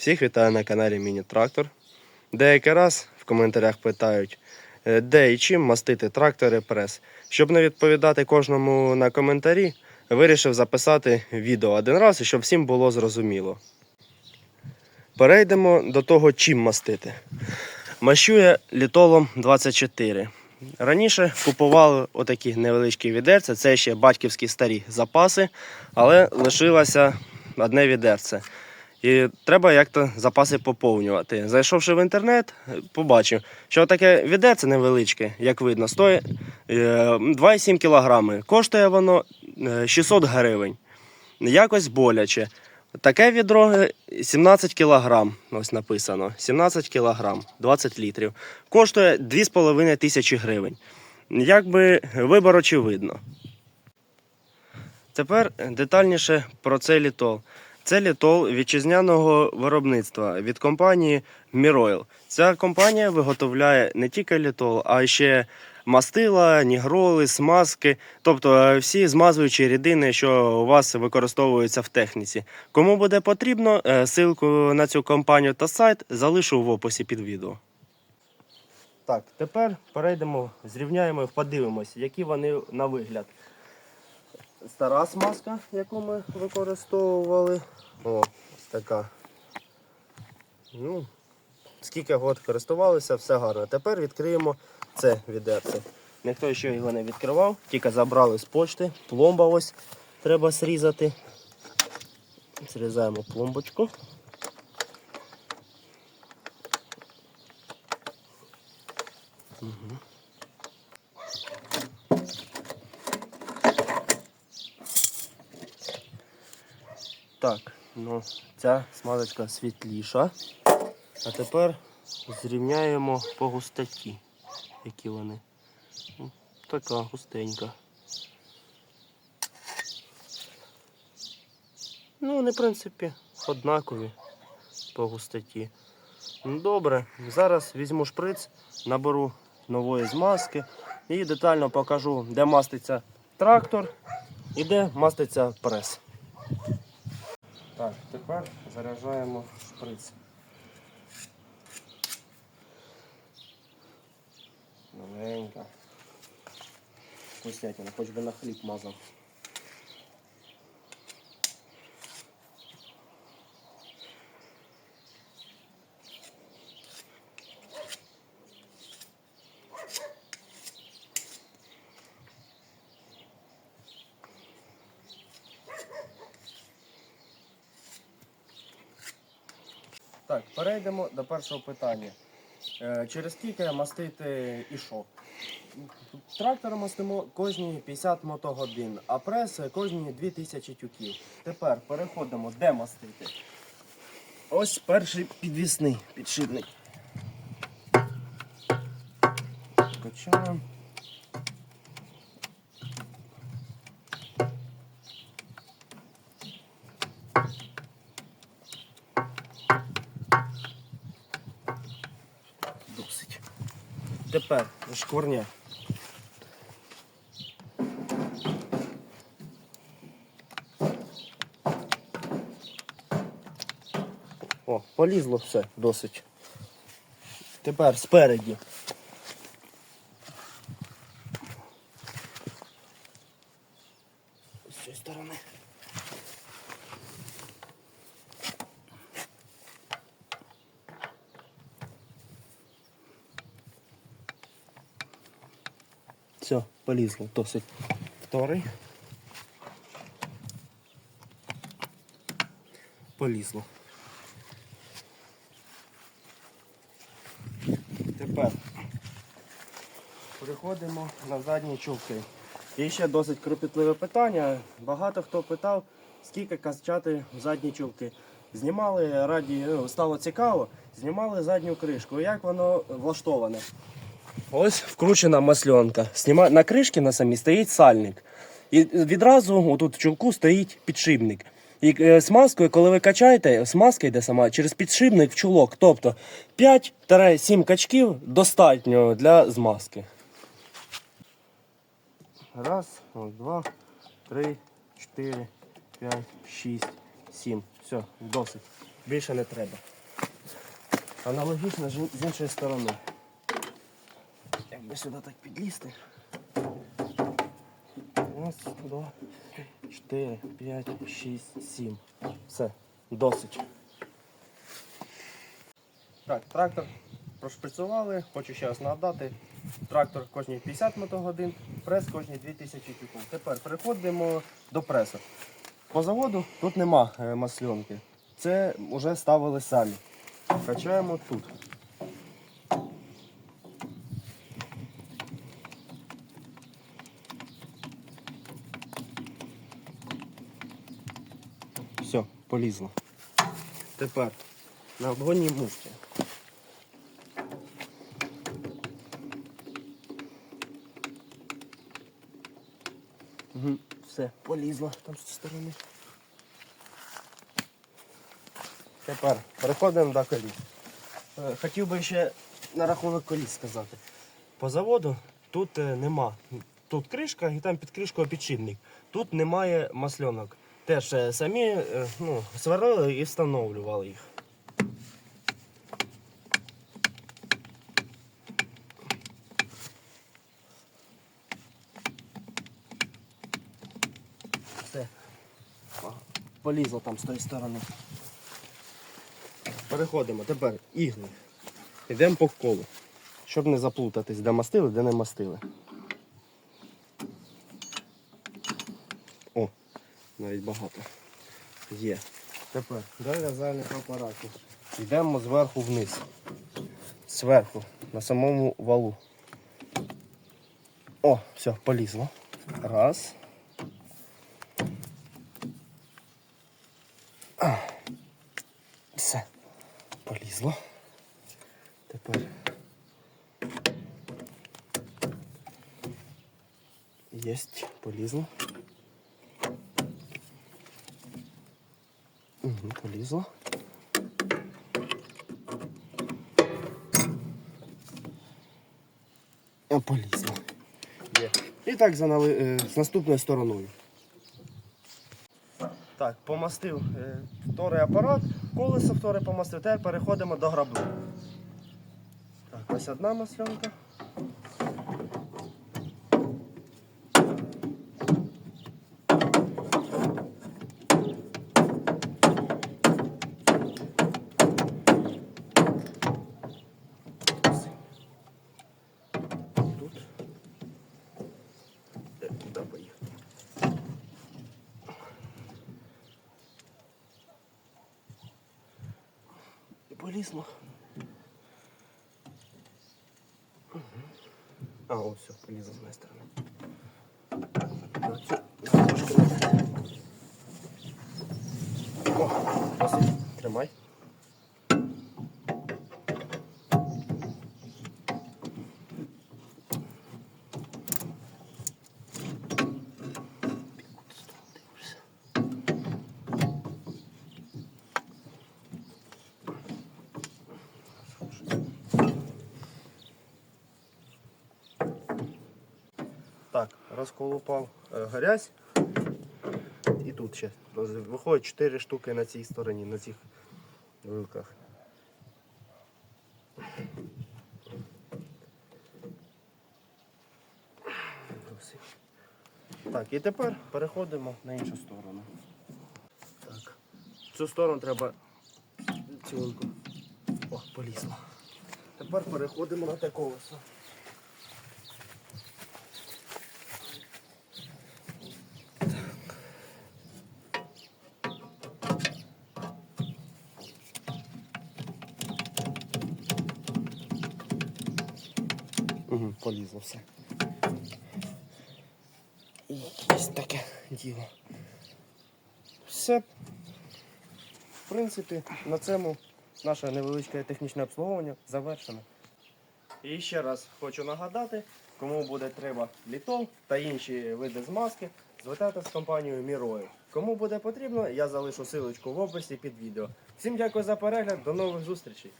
Всіх вітаю на каналі Міні-Трактор. Деякий раз в коментарях питають, е, де і чим мастити трактори прес. Щоб не відповідати кожному на коментарі, вирішив записати відео один раз щоб всім було зрозуміло. Перейдемо до того, чим мастити. Мащує літолом 24. Раніше купували отакі невеличкі відерця, це ще батьківські старі запаси, але лишилося одне відерце. І треба як-то запаси поповнювати. Зайшовши в інтернет, побачив, що таке відерце невеличке, як видно, стоїть е, 2,7 кг. Коштує воно е, 600 гривень. Якось боляче. Таке відро е, 17 кг, ось написано. 17 кг, 20 літрів. Коштує 2,5 тисячі гривень. Якби вибор очевидно. Тепер детальніше про цей літол. Це літол вітчизняного виробництва від компанії Miroil. Ця компанія виготовляє не тільки літол, а ще мастила, нігроли, смазки, тобто е, всі змазуючі рідини, що у вас використовуються в техніці. Кому буде потрібно, е, ссылку на цю компанію та сайт залишу в описі під відео. Так, тепер перейдемо, зрівняємо і подивимось, які вони на вигляд. Стара смазка, яку ми використовували. О, ось така. Ну, скільки год користувалися, все гарно. Тепер відкриємо це відерце. Ніхто ще його не відкривав, тільки забрали з почти. Пломба ось треба зрізати. Зрізаємо пломбочку. Угу. Так, ну ця смазочка світліша. А тепер зрівняємо по густоті, які вони. Ну, Така густенька. Ну, вони, в принципі, однакові по густоті. Ну, добре, зараз візьму шприц, наберу нової змазки і детально покажу, де маститься трактор і де маститься прес. Так, тепер заряджаємо шприц. Новенька. Вкуснятина, хоч би на хліб мазав. Так, перейдемо до першого питання. Е, Через скільки мастити і що? Трактор мастимо кожні 50 мотогодин, а прес кожні 2000 тюків. Тепер переходимо, де мастити. Ось перший підвісний підшипник. Качаємо. Досить. Тепер шкварня. О, полізло все досить. Тепер спереді. З цієї сторони. Все, полізло досить. Вторий. Полізло. Тепер переходимо на задні чулки. І ще досить кропітливе питання. Багато хто питав, скільки качати задні чулки. Знімали раді, ну, стало цікаво, знімали задню кришку. Як воно влаштоване? Ось вкручена масльонка. Сніма... На кришці на самій стоїть сальник. І відразу отут в чулку стоїть підшипник. І е, смазкою, коли ви качаєте, смазка йде сама через підшипник в чулок. Тобто 5-7 качків достатньо для змазки. Раз, два, три, чотири, п'ять, шість, сім. Все, досить. більше не треба. Аналогічно з іншої сторони. Якби сюди так підлізти. Раз, два, чотири, п'ять, шість, сім. Все, досить. Так, трактор прошприцювали, хочу ще раз нагадати. Трактор кожні 50 мотогодин, прес кожні 2000 кубів. Тепер переходимо до пресу. По заводу тут нема е, масльонки. Це вже ставили самі. Качаємо тут. Полізло. Тепер на обгонній мушці. Угу, все, полізло там з сторони. Тепер переходимо до коліс. Е, Хотів би ще на рахунок коліс сказати. По заводу тут е, нема. Тут кришка і там під кришкою підшипник. Тут немає масльонок. Теж самі е, ну, сварили і встановлювали їх. Все. Полізло там з тої сторони. Переходимо тепер ігли. Йдемо по колу. Щоб не заплутатись, де мастили, де не мастили. О, навіть багато. Є. Тепер до в'язальних апаратів. Йдемо зверху вниз. Зверху, на самому валу. О, все, полізло. Раз. Все. Полізло. Тепер. Єсть, полізло. Угу, полізло. А, полізло. Є. І так за нали... е, з наступною стороною. Так, помастив е, вторий апарат, колесо вторе помастив, тепер переходимо до грабли. Так, ось одна масленка. Тут. Е, Куди поїхати? І полізло. Мгм. А, ось все, полізло з моєї сторони. О, досить. Тримай. Так, розколупав е, грязь. І тут ще. Виходить 4 штуки на цій стороні, на цих вилках. Так, і тепер переходимо на іншу сторону. Так. Цю сторону треба цілунку. О, полізло. Тепер переходимо на те колесо. Угу, полізло все. І таке діло. Все. В принципі, на цьому наше невеличке технічне обслуговування завершено. І ще раз хочу нагадати, кому буде треба літол та інші види змазки, звертайтеся з компанією Мірою. Кому буде потрібно, я залишу силочку в описі під відео. Всім дякую за перегляд, до нових зустрічей!